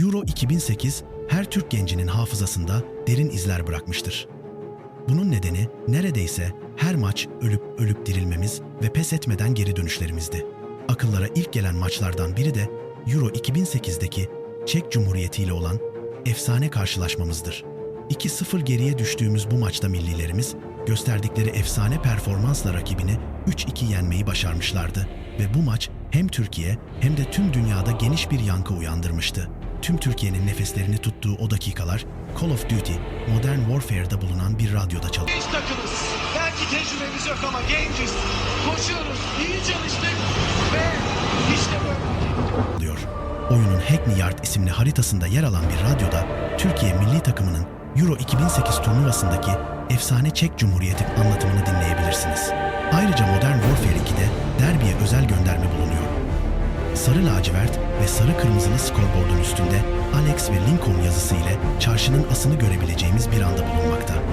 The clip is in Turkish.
Euro 2008 her Türk gencinin hafızasında derin izler bırakmıştır. Bunun nedeni neredeyse her maç ölüp ölüp dirilmemiz ve pes etmeden geri dönüşlerimizdi. Akıllara ilk gelen maçlardan biri de Euro 2008'deki Çek Cumhuriyeti ile olan efsane karşılaşmamızdır. 2-0 geriye düştüğümüz bu maçta millilerimiz gösterdikleri efsane performansla rakibini 3-2 yenmeyi başarmışlardı ve bu maç hem Türkiye hem de tüm dünyada geniş bir yankı uyandırmıştı. Tüm Türkiye'nin nefeslerini tuttuğu o dakikalar Call of Duty Modern Warfare'da bulunan bir radyoda çalıyor. Genç takımız. Belki tecrübemiz yok ama genciz. Koşuyoruz, iyi çalıştık ve işte böyle. oluyor. Oyunun Hackney Yard isimli haritasında yer alan bir radyoda Türkiye milli takımının Euro 2008 turnuvasındaki efsane Çek Cumhuriyeti anlatımını dinleyebilirsiniz. Sarı lacivert ve sarı kırmızılı skorboardun üstünde Alex ve Lincoln yazısı ile çarşının asını görebileceğimiz bir anda bulunmaktadır.